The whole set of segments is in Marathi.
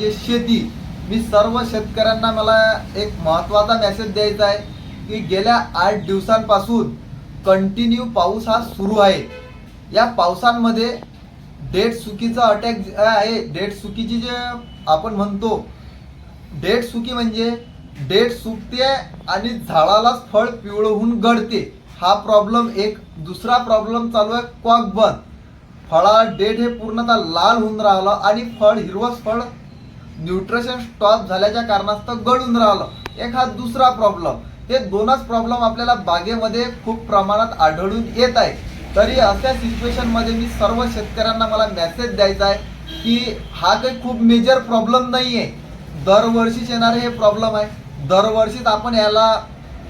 जे शेती. मी सर्व शेतकऱ्यांना मला एक महत्त्वाचा मेसेज द्यायचा आहे की गेल्या आठ दिवसांपासून कंटिन्यू पाऊस हा सुरू आहे. या पावसांमध्ये डेट सुकीचा अटॅक आहे डेट सुकीची जे आपण म्हणतो डेट सुकी म्हणजे डेट सुकते आणि झाडालाच फळ पिवळं होऊन गळते. हा प्रॉब्लेम एक. दुसरा प्रॉब्लेम चालू आहे क्वाक बंद फळा डेट हे पूर्णतः लाल होऊन राहिलं आणि फळ हिरवंच फळ न्यूट्रिशन स्टॉप झाल्याच्या कारणास्तव गळून राहिलं. एक हा दुसरा प्रॉब्लेम हे दोनच प्रॉब्लेम आपल्याला बागेमध्ये खूप प्रमाणात आढळून येत आहे तरी अशा सिच्युएशनमध्ये मी सर्व शेतकऱ्यांना मला मेसेज द्यायचा आहे की हा काही खूप मेजर प्रॉब्लेम नाही आहे दरवर्षीच येणारे हे प्रॉब्लेम आहे. दरवर्षीच आपण याला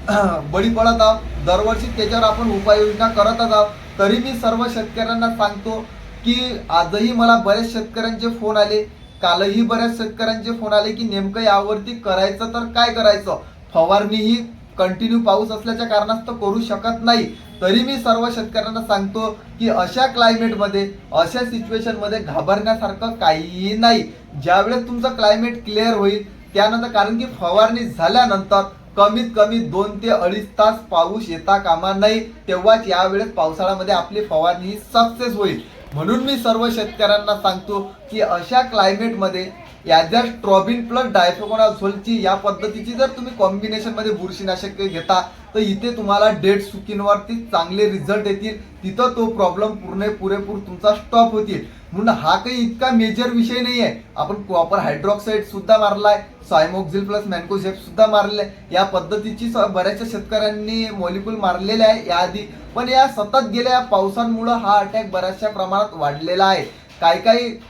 बळी पडत आहोत. दरवर्षी त्याच्यावर आपण उपाययोजना करतच आहोत. तरी मी सर्व शेतकऱ्यांना सांगतो की आजही मला बरेच शेतकऱ्यांचे फोन आले. कालही बऱ्याच शेतकऱ्यांचे फोन आले की नेमकं यावरती करायचं तर काय करायचं? फवारणी ही कंटिन्यू पाऊस असल्याच्या कारणास्तव करू शकत नाही. तरी मी सर्व शेतकऱ्यांना सांगतो की अशा क्लायमेटमध्ये अशा सिच्युएशनमध्ये घाबरण्यासारखं काहीही नाही. ज्यावेळेस तुमचं क्लायमेट क्लिअर होईल त्यानंतर कारण की फवारणी झाल्यानंतर कमीत कमी दोन ते अडीच तास पाऊस येता कामा नाही तेव्हाच यावेळेस पावसाळ्यामध्ये आपली फवारणी ही सक्सेस होईल. म्हणून मी सर्व शेतकऱ्यांना सांगतो की अशा क्लायमेटमध्ये याच्या स्ट्रॉबिन प्लस डायफोकोनाझोलची या पद्धतीची जर तुम्ही कॉम्बिनेशनमध्ये बुरशीनाशक घेता तर इथे तुम्हाला डेड सुकींवरती चांगले रिझल्ट येतील. तिथं तो प्रॉब्लेम पूर्ण पुरेपूर तुमचा स्टॉप होतील. म्हणून हा काही इतका मेजर विषय नाही आहे आपण कॉपर हायड्रॉक्साईड सुद्धा मारलाय सायमोक्झिल प्लस मॅन्कोझेप सुद्धा मारले या पद्धतीची स- बऱ्याचशा शेतकऱ्यांनी मॉलिक्यूल मारलेले आहे याआधी. पण या सतत गेल्या पावसांमुळं हा अटॅक बऱ्याचशा प्रमाणात वाढलेला आहे. काही काही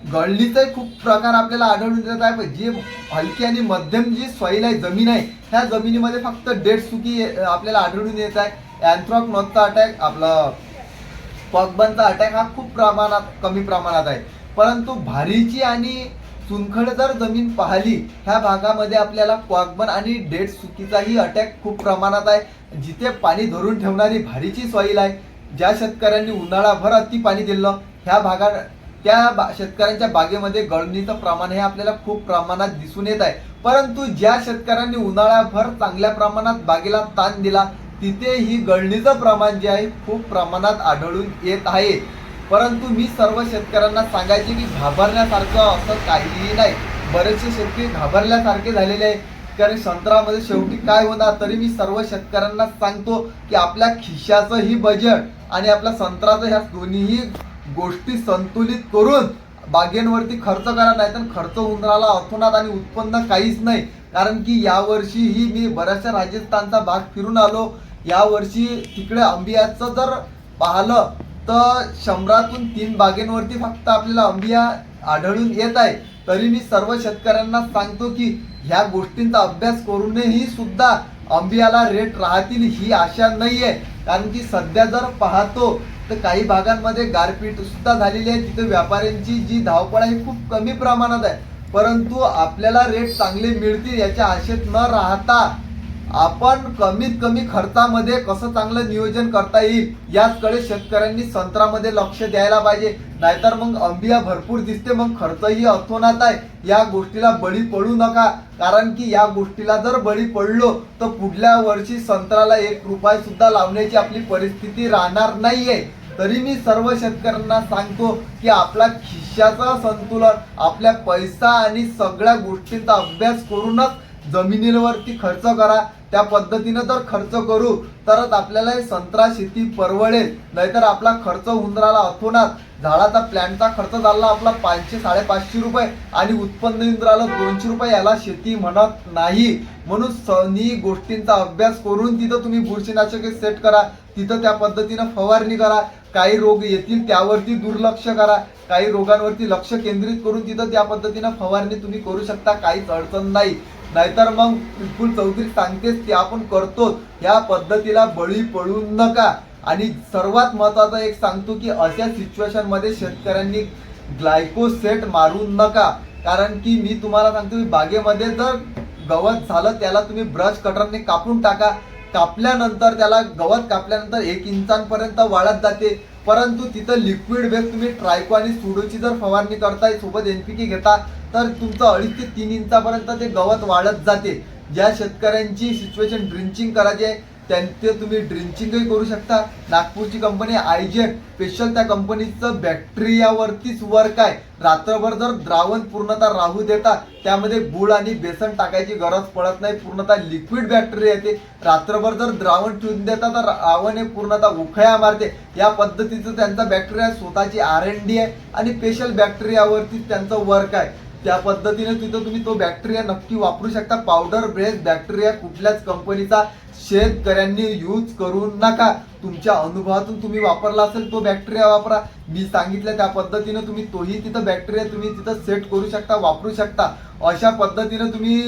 गळणीचे खूप प्रकार आपल्याला आढळून येत आहे पण जी हलकी आणि मध्यम जी सॉईल आहे जमीन आहे ह्या जमिनीमध्ये फक्त डेड सुकी आपल्याला आढळून येत आहे. अँथ्रॉक नॉथचा अटॅक आपला पगबनचा अटॅक हा खूप प्रमाणात कमी प्रमाणात आहे. परंतु भारीची आणि चुनखड जर जमीन पाहिली ह्या भागामध्ये आपल्याला क्वाकबन आणि डेड सुकीचाही अटॅक खूप प्रमाणात आहे. जिथे पाणी धरून ठेवणारी भारीची सॉईल आहे ज्या शेतकऱ्यांनी उन्हाळाभर अति पाणी दिलं ह्या भागात त्या बा शेतकऱ्यांच्या बागेमध्ये गळणीचं प्रमाण हे आपल्याला खूप प्रमाणात दिसून येत आहे. परंतु ज्या शेतकऱ्यांनी उन्हाळ्याभर चांगल्या प्रमाणात बागेला ताण दिला तिथे ही गळणीचं प्रमाण जे आहे खूप प्रमाणात आढळून येत आहे. परंतु मी सर्व शेतकऱ्यांना सांगायचे की घाबरण्यासारखं असं काहीही नाही. बरेचसे शेतकरी घाबरल्यासारखे झालेले आहे कारण संत्रामध्ये शेवटी काय होणार तरी मी सर्व शेतकऱ्यांना सांगतो की आपल्या खिशाचंही बजेट आणि आपल्या संत्राचं ह्या दोन्हीही गोष्टी संतुलित करून बागेंवरती खर्च करा नाही तर खर्च होऊन राहिला अथुनात आणि उत्पन्न काहीच नाही. कारण की यावर्षीही मी बऱ्याचशा राजस्थानचा भाग फिरून आलो. यावर्षी तिकडे अंबियाचं जर पाहिलं तर शंभरातून तीन बागेंवरती फक्त आपल्याला अंबिया आढळून येत आहे. तरी मी सर्व शेतकऱ्यांना सांगतो की ह्या गोष्टींचा अभ्यास करूनही सुद्धा अंबियाला रेट राहतील ही आशा नाही आहे कारण की सध्या जर पाहतो तर काही भागांमध्ये गारपीट सुद्धा झालेली आहे. तिथे व्यापाऱ्यांची जी धावपळ आहे खूप कमी प्रमाणात आहे. परंतु आपल्याला रेट चांगले मिळतील याच्या आशेत न राहता आपण कमीत कमी खर्चामध्ये कसं चांगलं नियोजन करता येईल याचकडे शेतकऱ्यांनी संत्रामध्ये लक्ष द्यायला पाहिजे. नाहीतर मग अंबिया भरपूर दिसते मग खर्चही अथोनात आहे. या गोष्टीला बळी पडू नका. कारण की या गोष्टीला जर बळी पडलो तर पुढल्या वर्षी संत्राला एक रुपयासुद्धा लावण्याची आपली परिस्थिती राहणार नाहीये. तरी मी सर्व शेतकऱ्यांना सांगतो की आपला खिशाचा संतुलन आपल्या पैसा आणि सगळ्या गोष्टींचा अभ्यास करूनच जमिनीवरती खर्च करा. त्या पद्धतीनं जर खर्च करू तरच आपल्याला संत्रा शेती परवडेल. नाहीतर आपला खर्च उंदराला अथोनात झाडाचा प्लॅनचा खर्च झाला आपला पाचशे साडेपाचशे रुपये आणि उत्पन्न इंद्राला दोनशे रुपये याला शेती म्हणत नाही. म्हणून सनी गोष्टींचा अभ्यास करून तिथं तुम्ही बुरशीनाशके सेट करा. तिथं त्या पद्धतीनं फवारणी करा. काही रोग येतील त्यावरती दुर्लक्ष करा. काही रोगांवरती लक्ष केंद्रित करून तिथं त्या पद्धतीनं फवारणी तुम्ही करू शकता. काहीच अडचण नाही. नाहीतर मग विपुल चौधरी सांगतेच ते आपण करतो. या पद्धतीला बळी पडू नका. आणि सर्वात महत्वाचं एक सांगतो की अशा सिच्युएशनमध्ये शेतकऱ्यांनी ग्लायकोसेट मारू नका. कारण की मी तुम्हाला सांगतो की बागेमध्ये जर गवत झालं त्याला तुम्ही ब्रश कटरने कापून टाका. कापल्यानंतर त्याला गवत कापल्यानंतर एक इंचांपर्यंत वाढत जाते. परंतु तिथं लिक्विड बेस तुम्ही ट्रायको आणि सुडोची जर फवारणी करताय सोबत एनपीके घेता तर तुमचं अडीच ते तीन इंचापर्यंत ते गवत वाढत जाते. ज्या शेतकऱ्यांची सिच्युएशन ड्रिंचिंग करायची आहे. त्यांचे तुम्ही ड्रिंचिंगही करू शकता. नागपूरची कंपनी आयजेट स्पेशल त्या कंपनीचं बॅक्टेरियावरतीच वर्क आहे रात्रभर जर द्रावण पूर्णतः राहू देता त्यामध्ये गुळ आणि बेसन टाकायची गरज पडत नाही. पूर्णतः लिक्विड बॅक्टेरिया येते. रात्रभर जर द्रावण ठेवून देता तर रावण हे पूर्णतः उखळ्या मारते. या पद्धतीचं त्यांचा बॅक्टेरिया स्वतःची आर एन डी आहे. आणि स्पेशल बॅक्टेरियावरतीच त्यांचं वर्क आहे. त्या पद्धतीने तिथं तुम्ही तो बॅक्टेरिया नक्की वापरू शकता. पावडर बेस्ड बॅक्टेरिया कुठल्याच कंपनीचा शेतकऱ्यांनी यूज करू नका. तुमच्या अनुभवातून तुम्ही वापरला असेल तो बॅक्टेरिया वापरा. मी सांगितलं त्या पद्धतीने तुम्ही तोही तिथं बॅक्टेरिया तुम्ही तिथं सेट करू शकता वापरू शकता. अशा पद्धतीनं तुम्ही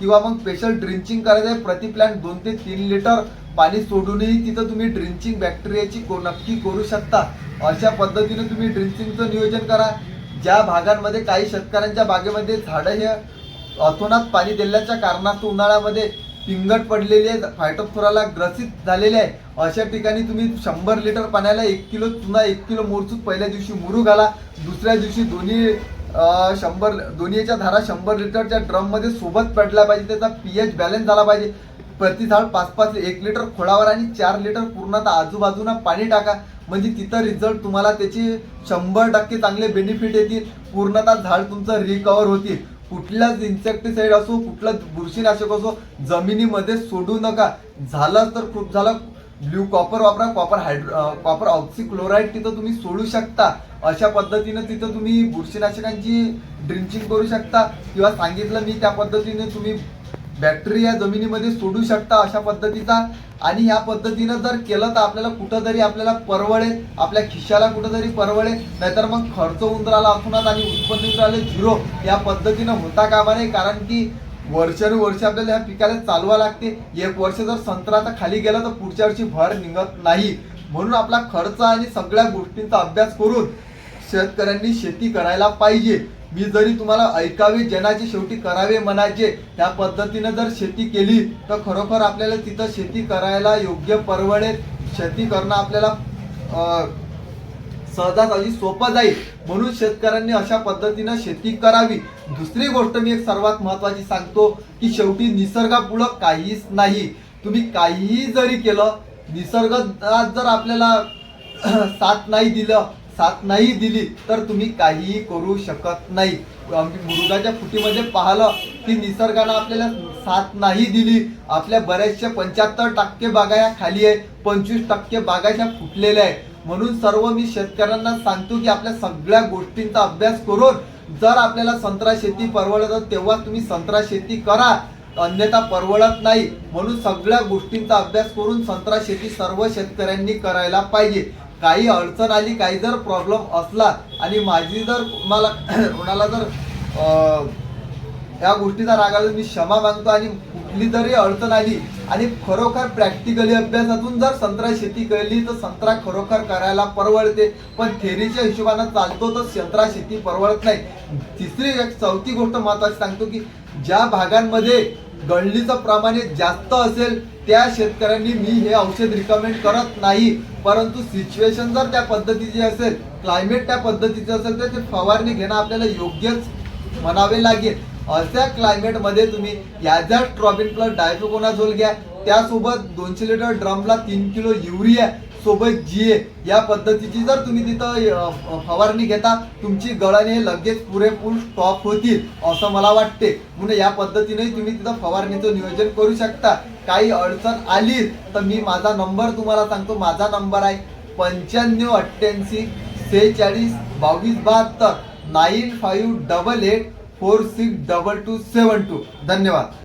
किंवा मग स्पेशल ड्रिंचिंग करायचं आहे. प्रति प्लॅन दोन ते तीन लिटर पाणी सोडूनही तिथं तुम्ही ड्रिंचिंग बॅक्टेरियाची को नक्की करू शकता. अशा पद्धतीने तुम्ही ड्रिंचिंगचं नियोजन करा. ज्या भागांमध्ये काही शेतकऱ्यांच्या बागेमध्ये झाडं हे अतोनात पाणी दिल्याच्या कारणात उन्हाळ्यामध्ये पिंगट पडलेली आहे फायटोफोराला ग्रसित झालेले आहे. अशा ठिकाणी तुम्ही शंभर लिटर पाण्याला एक किलो चुना एक किलो मोरचूक पहिल्या दिवशी मुरू घाला. दुसऱ्या दिवशी दोन्ही शंभर दोन्हीच्या धारा शंभर लिटरच्या ड्रममध्ये सोबत पडल्या पाहिजे त्याचा पीएच बॅलन्स झाला पाहिजे. प्रति झाड पाच पाच एक लिटर खोडावर आणि चार लिटर पूर्णतः आजूबाजूला पाणी टाका. म्हणजे तिथं रिझल्ट तुम्हाला त्याची शंभर टक्के चांगले बेनिफिट येतील. पूर्णतः झाड तुमचं रिकवर होतील. कुठलाच इन्सेक्टिसाईड असो कुठलं बुरशीनाशक असो जमिनीमध्ये सोडू नका. झालं तर खूप झालं. ब्ल्यू कॉपर वापरा. कॉपर हायड्रो कॉपर ऑक्सिक्लोराईड तिथं तुम्ही सोडू शकता. अशा पद्धतीनं तिथं तुम्ही बुरशीनाशकांची ड्रिंचिंग करू शकता. किंवा सांगितलं मी त्या पद्धतीने तुम्ही बॅक्टेरिया जमिनीमध्ये सोडू शकता अशा पद्धतीचा. आणि ह्या पद्धतीनं जर केलं तर आपल्याला कुठंतरी आपल्याला परवडेल. आपल्या खिशाला कुठंतरी परवडेल. नाहीतर मग खर्च उंदराला असूनच आणि उत्पन्न उंदराला झिरो या पद्धतीनं होता कामा नये. कारण की वर्षानुवर्ष आपल्याला ह्या पिकाला चालवा लागते. एक वर्ष जर संत्राचा खाली गेला तर पुढच्या वर्षी भर निघत नाही. म्हणून आपला खर्च आणि सगळ्या गोष्टींचा अभ्यास करून शेतकऱ्यांनी शेती करायला पाहिजे. मी जरी तुम्हाला ऐकावे जनाचे शेवटी करावे म्हणायचे त्या पद्धतीनं जर शेती केली तर खरोखर आपल्याला तिथं शेती करायला योग्य परवडेल. शेती करणं आपल्याला अं, सहजासहजी सोपं जाईल. म्हणून शेतकऱ्यांनी अशा पद्धतीनं शेती करावी. दुसरी गोष्ट मी एक सर्वात महत्वाची सांगतो की शेवटी निसर्गापुढं काहीच नाही. तुम्ही काहीही जरी केलं निसर्ग जर आपल्याला साथ नाही दिलं साथ नाही दिली तर तुम्ही काहीही करू शकत नाही. मुरुगाच्या फुटीमध्ये पाहिलं की निसर्गानं आपल्याला साथ नाही दिली. आपल्या बऱ्याचशा पंच्याहत्तर टक्के बागा या खाली आहे पंचवीस टक्के बागा ह्या फुटलेल्या आहे म्हणून सर्व मी शेतकऱ्यांना सांगतो की आपल्या सगळ्या गोष्टींचा अभ्यास करून जर आपल्याला संत्रा शेती परवडत तेव्हा तुम्ही संत्रा शेती करा. अन्यथा परवडत नाही. म्हणून सगळ्या गोष्टींचा अभ्यास करून संत्रा शेती सर्व शेतकऱ्यांनी करायला पाहिजे. काही अडचण आली काही जर प्रॉब्लेम असला आणि माझी जर मला कोणाला जर या गोष्टीचा राग आला मी क्षमा मागतो आणि कुठली जरी अडचण आली आणि खरोखर प्रॅक्टिकली अभ्यासातून जर संत्रा शेती केली तर संत्रा खरोखर करायला परवडते. पण थेरीच्या हिशोबानं चालतो तर संत्रा शेती परवडत नाही. तिसरी एक चौथी गोष्ट महत्वाची सांगतो की ज्या भागांमध्ये गळणीचं प्रमाण हे जास्त असेल त्या शेतकऱ्यांनी मी हे औषध रिकमेंड करत नाही. परंतु सिच्युएशन जर त्या पद्धतीची असेल क्लायमेट त्या पद्धतीचे असेल तर ते फवारणी घेणं आपल्याला योग्यच म्हणावे लागेल. अशा क्लायमेटमध्ये तुम्ही याच्या ट्रॉबिन प्लस डायफोकोनाझोल घ्या. त्यासोबत दोनशे लिटर ड्रमला तीन किलो युरिया सोबत जीए या पद्धतीची जर तुम्ही तिथं फवारणी घेता तुमची गळणे लगेच पुरेपूर स्टॉप होतील असं मला वाटते. म्हणून या पद्धतीने तुम्ही तिथं फवारणीचं नियोजन करू शकता. काही अडचण आली तर मी माझा नंबर तुम्हाला सांगतो. माझा नंबर आहे पंच्याण्णव अठ्ठ्याऐंशी सेहेचाळीस बावीस बहात्तर. Nine five double eight four six double two seven two. धन्यवाद.